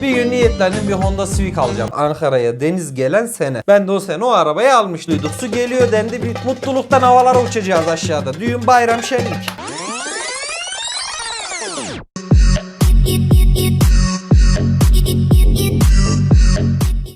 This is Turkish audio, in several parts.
Bir gün niyetlendim bir Honda Civic alacağım. Ankara'ya deniz gelen sene. Ben de o sene o arabayı almıştıydık. Su geliyor dendi bir mutluluktan havalara uçacağız aşağıda. Düğün bayram şenlik.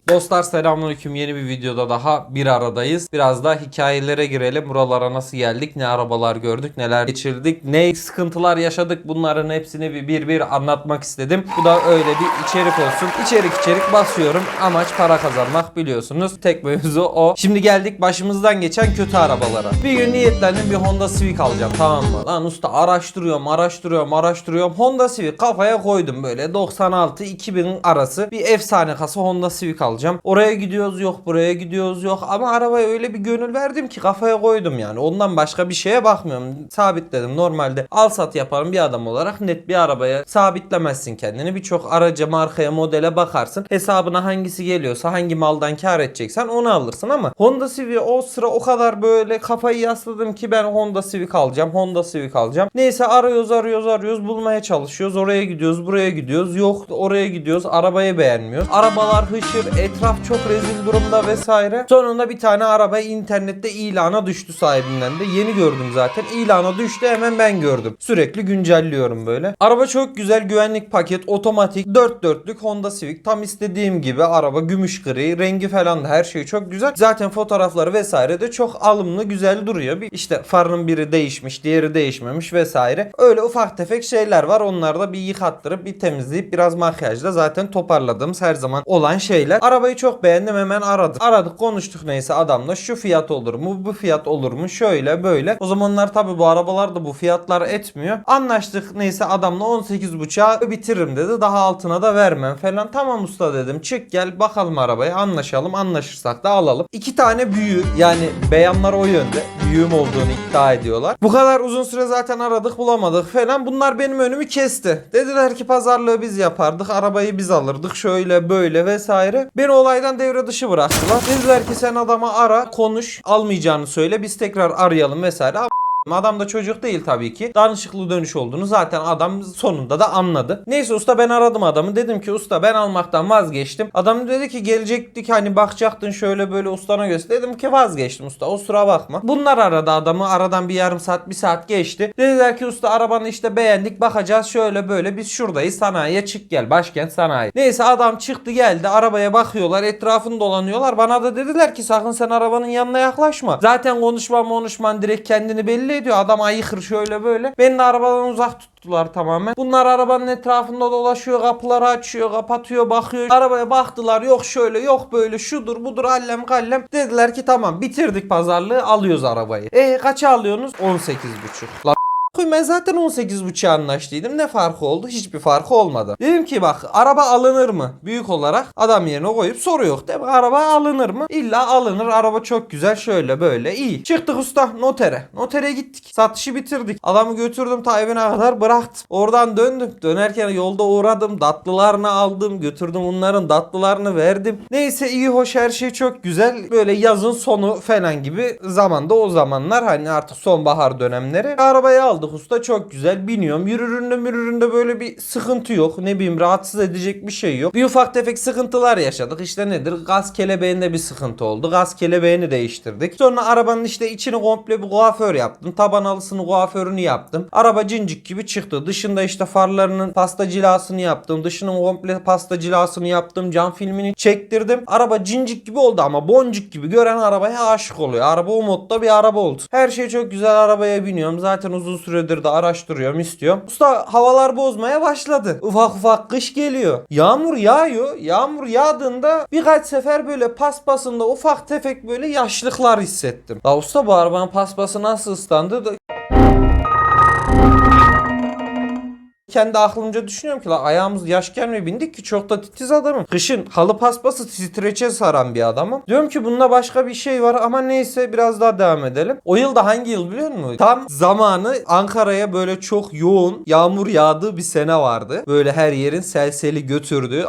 Dostlar selamünaleyküm. Yeni bir videoda daha bir aradayız. Biraz da hikayelere girelim. Buralara nasıl geldik? Ne arabalar gördük? Neler geçirdik? Ne sıkıntılar yaşadık? Bunların hepsini bir bir, bir anlatmak istedim. Bu da öyle bir içerik olsun. İçerik içerik basıyorum. Amaç para kazanmak biliyorsunuz. Tek mevzu o. Şimdi geldik başımızdan geçen kötü arabalara. Bir gün niyetlendim bir Honda Civic alacağım. Tamam mı? Lan usta araştırıyorum, araştırıyorum, araştırıyorum. Honda Civic kafaya koydum böyle 96-2000 arası bir efsane kasa Honda Civic alacağım. Oraya gidiyoruz yok, buraya gidiyoruz yok. Ama arabaya öyle bir gönül verdim ki kafaya koydum yani. Ondan başka bir şeye bakmıyorum. Sabitledim. Normalde al sat yaparım bir adam olarak net bir arabaya sabitlemezsin kendini. Birçok araca, markaya, modele bakarsın. Hesabına hangisi geliyorsa, hangi maldan kar edeceksen onu alırsın ama Honda Civic o sıra o kadar böyle kafayı yasladım ki ben Honda Civic alacağım. Honda Civic alacağım. Neyse arıyoruz, arıyoruz, arıyoruz. Bulmaya çalışıyoruz. Oraya gidiyoruz, buraya gidiyoruz. Yok oraya gidiyoruz. Arabayı beğenmiyoruz. Arabalar hışır, etraf çok rezil durumda vesaire. Sonunda bir tane araba internette ilana düştü sahibinden de. Yeni gördüm zaten. İlana düştü hemen ben gördüm. Sürekli güncelliyorum böyle. Araba çok güzel güvenlik paket, otomatik, dört dörtlük Honda Civic. Tam istediğim gibi araba gümüş gri, rengi falan da her şey çok güzel. Zaten fotoğrafları vesaire de çok alımlı, güzel duruyor. Bir işte farının biri değişmiş, diğeri değişmemiş vesaire. Öyle ufak tefek şeyler var. Onları da bir yıkattırıp bir temizleyip biraz makyajla zaten toparladığımız her zaman olan şeyler. Arabayı çok beğendim hemen aradık. Aradık konuştuk neyse adamla şu fiyat olur mu bu fiyat olur mu şöyle böyle. O zamanlar tabi bu arabalar da bu fiyatlar etmiyor. Anlaştık neyse adamla 18.5'a bitiririm dedi. Daha altına da vermem falan. Tamam usta dedim çık gel bakalım arabaya anlaşalım anlaşırsak da alalım. İki tane büyüğü yani beyanlar o yönde. Büyüğüm olduğunu iddia ediyorlar. Bu kadar uzun süre zaten aradık bulamadık falan. Bunlar benim önümü kesti. Dediler ki pazarlığı biz yapardık. Arabayı biz alırdık. Şöyle böyle vesaire. Beni olaydan devre dışı bıraktılar. Dediler ki sen adama ara konuş. Almayacağını söyle. Biz tekrar arayalım vesaire. Adam da çocuk değil tabii ki. Danışıklı dönüş olduğunu zaten adam sonunda da anladı. Neyse usta ben aradım adamı. Dedim ki usta ben almaktan vazgeçtim. Adam dedi ki gelecektik hani bakacaktın şöyle böyle ustana göster. Dedim ki vazgeçtim usta o sıra bakma. Bunlar aradı adamı. Aradan bir yarım saat bir saat geçti. Dediler ki usta arabanı işte beğendik bakacağız şöyle böyle biz şuradayız sanayiye çık gel başkent sanayi. Neyse adam çıktı geldi arabaya bakıyorlar etrafını dolanıyorlar. Bana da dediler ki sakın sen arabanın yanına yaklaşma. Zaten konuşman konuşman direkt kendini belli ediyor. Adam ayıkır şöyle böyle. Beni de arabadan uzak tuttular tamamen. Bunlar arabanın etrafında dolaşıyor. Kapıları açıyor, kapatıyor, bakıyor. Arabaya baktılar. Yok şöyle, yok böyle, şudur, budur, allem kallem. Dediler ki tamam bitirdik pazarlığı, alıyoruz arabayı. E kaça alıyorsunuz? 18,5. Lan Koy ben zaten 18.5'a anlaştıydım. Ne farkı oldu? Hiçbir farkı olmadı. Dedim ki bak araba alınır mı? Büyük olarak adam yerine koyup soru yok mi? Araba alınır mı? İlla alınır. Araba çok güzel şöyle böyle iyi. Çıktık usta notere. Notere gittik. Satışı bitirdik. Adamı götürdüm ta evine kadar bıraktım. Oradan döndüm. Dönerken yolda uğradım. Tatlılarını aldım. Götürdüm onların tatlılarını verdim. Neyse iyi hoş her şey çok güzel. Böyle yazın sonu falan gibi zamanda o zamanlar hani artık sonbahar dönemleri. Arabayı aldık usta çok güzel biniyorum. Yürüründe mürüründe böyle bir sıkıntı yok. Ne bileyim rahatsız edecek bir şey yok. Bir ufak tefek sıkıntılar yaşadık. İşte nedir? Gaz kelebeğinde bir sıkıntı oldu. Gaz kelebeğini değiştirdik. Sonra arabanın işte içini komple bir kuaför yaptım. Taban alısını kuaförünü yaptım. Araba cincik gibi çıktı. Dışında işte farlarının pasta cilasını yaptım. Dışının komple pasta cilasını yaptım. Cam filmini çektirdim. Araba cincik gibi oldu ama boncuk gibi gören arabaya aşık oluyor. Araba o modda bir araba oldu. Her şey çok güzel arabaya biniyorum. Zaten uzun süredir de araştırıyorum istiyorum. Usta havalar bozmaya başladı. Ufak ufak kış geliyor. Yağmur yağıyor. Yağmur yağdığında birkaç sefer böyle paspasında ufak tefek böyle yaşlıklar hissettim. La usta bu arabanın paspası nasıl ıslandı kendi aklımca düşünüyorum ki la ayağımız yaşken mi bindik ki çok da titiz adamım. Kışın halı paspası titreçe saran bir adamım. Diyorum ki bunda başka bir şey var ama neyse biraz daha devam edelim. O yıl da hangi yıl biliyor musun? Tam zamanı Ankara'ya böyle çok yoğun yağmur yağdığı bir sene vardı. Böyle her yerin selseli götürdüğü.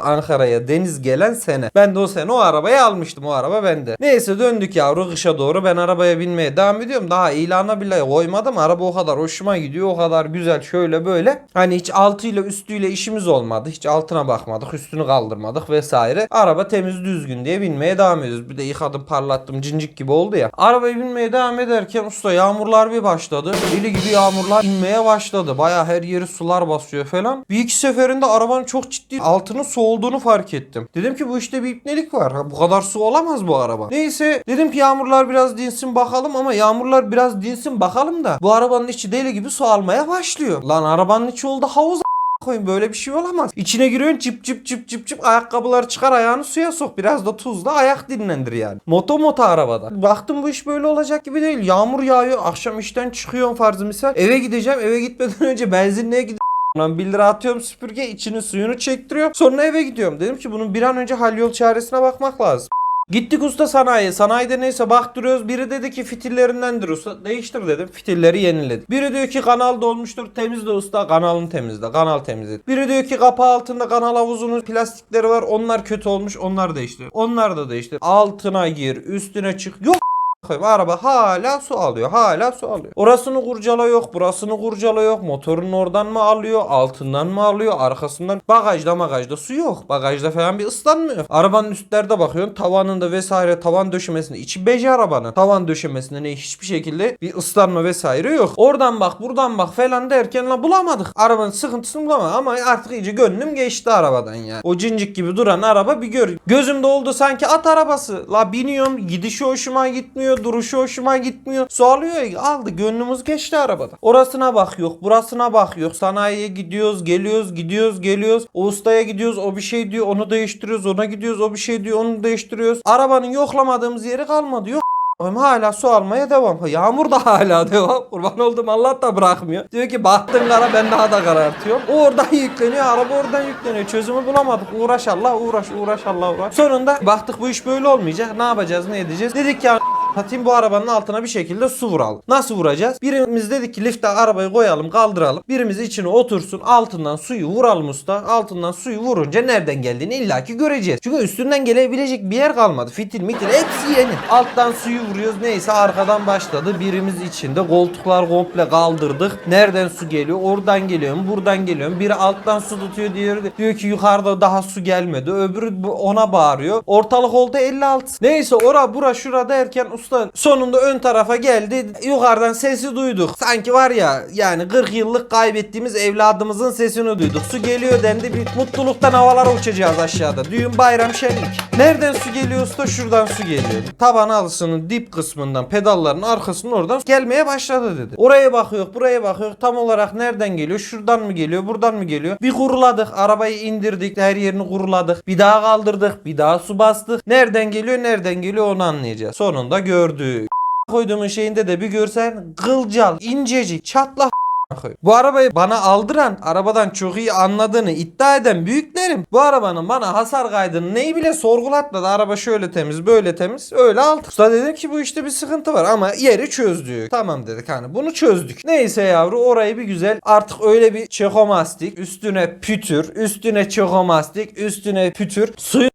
Ankara'ya deniz gelen sene. Ben de o sene o arabayı almıştım. O araba bende. Neyse döndük yavru kışa doğru. Ben arabaya binmeye devam ediyorum. Daha ilana bile koymadım. Araba o kadar hoşuma gidiyor. O kadar güzel şöyle böyle. Hani hiç altıyla üstüyle işimiz olmadı. Hiç altına bakmadık. Üstünü kaldırmadık vesaire. Araba temiz düzgün diye binmeye devam ediyoruz. Bir de yıkadım parlattım cincik gibi oldu ya. Arabaya binmeye devam ederken usta yağmurlar bir başladı. Deli gibi yağmurlar inmeye başladı. Baya her yeri sular basıyor falan. Bir iki seferinde arabanın çok ciddi altının su olduğunu fark ettim. Dedim ki bu işte bir ipnelik var. Bu kadar su olamaz bu araba. Neyse dedim ki yağmurlar biraz dinsin bakalım ama yağmurlar biraz dinsin bakalım da bu arabanın içi deli gibi su almaya başlıyor. Lan arabanın içi oldu havuz koyun böyle bir şey olamaz. İçine giriyorsun cip cip cip cip cip ayakkabıları çıkar ayağını suya sok. Biraz da tuzla ayak dinlendir yani. Moto moto arabada. Baktım bu iş böyle olacak gibi değil. Yağmur yağıyor. Akşam işten çıkıyorum farzı misal. Eve gideceğim. Eve gitmeden önce benzinliğe gideceğim. Lan 1 lira atıyorum süpürge içinin suyunu çektiriyor. Sonra eve gidiyorum. Dedim ki bunun bir an önce hal yol çaresine bakmak lazım. Gittik usta sanayi. Sanayide neyse baktırıyoruz. Biri dedi ki fitillerindendir usta. Değiştir dedim. Fitilleri yeniledik. Biri diyor ki kanal dolmuştur. Temizle usta. Kanalını temizle. Kanal temizle. Biri diyor ki kapağı altında kanal havuzunun plastikleri var. Onlar kötü olmuş. Onlar değiştir. Onlar da değiştir. Altına gir. Üstüne çık. Yok koyayım. Araba hala su alıyor. Hala su alıyor. Orasını kurcala yok. Burasını kurcala yok. Motorun oradan mı alıyor? Altından mı alıyor? Arkasından. Bagajda bagajda su yok. Bagajda falan bir ıslanmıyor. Arabanın üstlerde bakıyorsun. Tavanında vesaire tavan döşemesinde. içi beji arabanın. Tavan döşemesinde ne hiçbir şekilde bir ıslanma vesaire yok. Oradan bak buradan bak falan derken la bulamadık. Arabanın sıkıntısını bulamadık ama artık iyice gönlüm geçti arabadan ya. O cincik gibi duran araba bir gör. Gözümde oldu sanki at arabası. La biniyorum gidişi hoşuma gitmiyor duruşu hoşuma gitmiyor. Soğalıyor ya aldı gönlümüz geçti arabada. Orasına bak yok burasına bak yok. Sanayiye gidiyoruz geliyoruz gidiyoruz geliyoruz. O ustaya gidiyoruz o bir şey diyor onu değiştiriyoruz. Ona gidiyoruz o bir şey diyor onu değiştiriyoruz. Arabanın yoklamadığımız yeri kalmadı yok. Hala su almaya devam. Yağmur da hala devam. Kurban oldum Allah da bırakmıyor. Diyor ki baktın kara ben daha da karartıyorum. O oradan yükleniyor araba oradan yükleniyor. Çözümü bulamadık. Uğraş Allah uğraş uğraş Allah uğraş. Sonunda baktık bu iş böyle olmayacak. Ne yapacağız ne edeceğiz? Dedik ya Satayım bu arabanın altına bir şekilde su vuralım. Nasıl vuracağız? Birimiz dedik ki lifte arabayı koyalım kaldıralım. Birimiz içine otursun altından suyu vuralım usta. Altından suyu vurunca nereden geldiğini illaki göreceğiz. Çünkü üstünden gelebilecek bir yer kalmadı. Fitil mitil hepsi yeni. Alttan suyu vuruyoruz neyse arkadan başladı. Birimiz içinde koltuklar komple kaldırdık. Nereden su geliyor? Oradan geliyor mu? Buradan geliyor mu? Biri alttan su tutuyor de diyor ki yukarıda daha su gelmedi. Öbürü ona bağırıyor. Ortalık oldu 56. Neyse ora bura şura derken usta sonunda ön tarafa geldi. Yukarıdan sesi duyduk. Sanki var ya yani 40 yıllık kaybettiğimiz evladımızın sesini duyduk. Su geliyor dendi. Bir mutluluktan havalara uçacağız aşağıda. Düğün bayram şenlik. Nereden su geliyor usta? Şuradan su geliyor. Taban alısının dip kısmından pedalların arkasının oradan gelmeye başladı dedi. Oraya bakıyor, buraya bakıyor. Tam olarak nereden geliyor? Şuradan mı geliyor? Buradan mı geliyor? Bir kuruladık. Arabayı indirdik. Her yerini kuruladık. Bir daha kaldırdık. Bir daha su bastık. Nereden geliyor? Nereden geliyor onu anlayacağız. Sonunda gördük. Koyduğumun şeyinde de bir görsen kılcal, incecik, çatla koy. Bu arabayı bana aldıran, arabadan çok iyi anladığını iddia eden büyüklerim bu arabanın bana hasar kaydını neyi bile sorgulatmadı. Araba şöyle temiz, böyle temiz. Öyle aldık. Usta dedim ki bu işte bir sıkıntı var ama yeri çözdük. Tamam dedik hani bunu çözdük. Neyse yavru orayı bir güzel artık öyle bir çekomastik, üstüne pütür, üstüne çekomastik, üstüne pütür. Suyu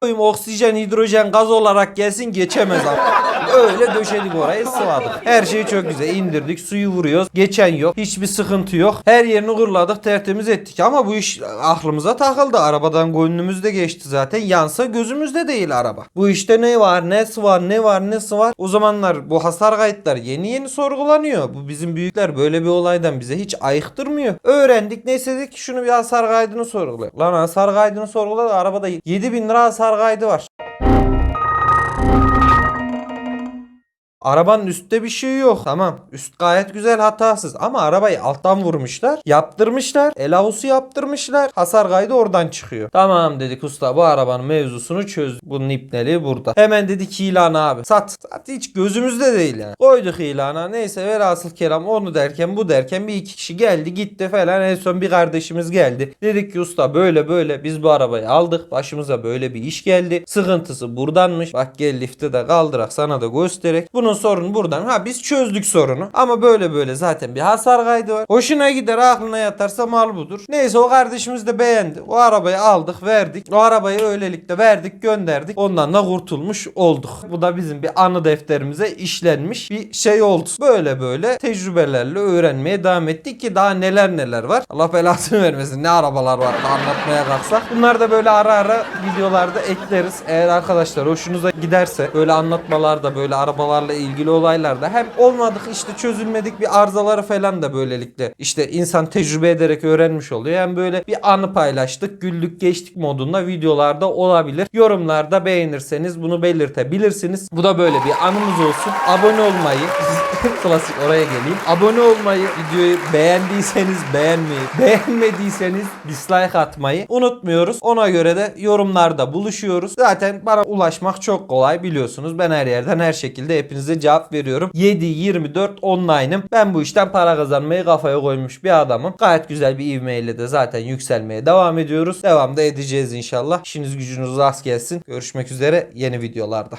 koyayım oksijen, hidrojen, gaz olarak gelsin geçemez abi. Öyle döşedik orayı sıvadık. Her şeyi çok güzel indirdik. Suyu vuruyoruz. Geçen yok. Hiçbir sıkıntı yok. Her yerini kurladık tertemiz ettik. Ama bu iş aklımıza takıldı. Arabadan gönlümüzde geçti zaten. Yansa gözümüzde değil araba. Bu işte ne var, nesi var, ne var, nesi var. O zamanlar bu hasar kayıtlar yeni yeni sorgulanıyor. Bu bizim büyükler böyle bir olaydan bize hiç ayıktırmıyor. Öğrendik neyse dedik şunu bir hasar kaydını sorgula. Lan hasar kaydını sorguladı. Arabada 7000 lira hasar kaydı var. Arabanın üstte bir şey yok. Tamam. Üst gayet güzel hatasız. Ama arabayı alttan vurmuşlar. Yaptırmışlar. El avusu yaptırmışlar. Hasar kaydı oradan çıkıyor. Tamam dedik usta bu arabanın mevzusunu çöz. Bunun ipneliği burada. Hemen dedik ilanı abi. Sat. Sat hiç gözümüzde değil yani. Koyduk ilana. Neyse velhasıl kelam onu derken bu derken bir iki kişi geldi gitti falan. En son bir kardeşimiz geldi. Dedik ki usta böyle böyle biz bu arabayı aldık. Başımıza böyle bir iş geldi. Sıkıntısı buradanmış. Bak gel lifte de kaldırak sana da göstererek. Bunu Bunun sorunu buradan. Ha biz çözdük sorunu. Ama böyle böyle zaten bir hasar kaydı var. Hoşuna gider aklına yatarsa mal budur. Neyse o kardeşimiz de beğendi. O arabayı aldık verdik. O arabayı öylelikle verdik gönderdik. Ondan da kurtulmuş olduk. Bu da bizim bir anı defterimize işlenmiş bir şey oldu. Böyle böyle tecrübelerle öğrenmeye devam ettik ki daha neler neler var. Allah belasını vermesin. Ne arabalar var anlatmaya kalksak. Bunlar da böyle ara ara videolarda ekleriz. Eğer arkadaşlar hoşunuza giderse böyle anlatmalarda böyle arabalarla ilgili olaylarda hem olmadık işte çözülmedik bir arızaları falan da böylelikle işte insan tecrübe ederek öğrenmiş oluyor. Yani böyle bir anı paylaştık, güldük, geçtik modunda videolarda olabilir. Yorumlarda beğenirseniz bunu belirtebilirsiniz. Bu da böyle bir anımız olsun. Abone olmayı, klasik oraya geleyim. Abone olmayı, videoyu beğendiyseniz beğenmeyi, beğenmediyseniz dislike atmayı unutmuyoruz. Ona göre de yorumlarda buluşuyoruz. Zaten bana ulaşmak çok kolay biliyorsunuz. Ben her yerden her şekilde hepinize cevap veriyorum. 7-24 online'ım. Ben bu işten para kazanmayı kafaya koymuş bir adamım. Gayet güzel bir ivmeyle de zaten yükselmeye devam ediyoruz. Devam da edeceğiz inşallah. İşiniz gücünüz rast gelsin. Görüşmek üzere yeni videolarda.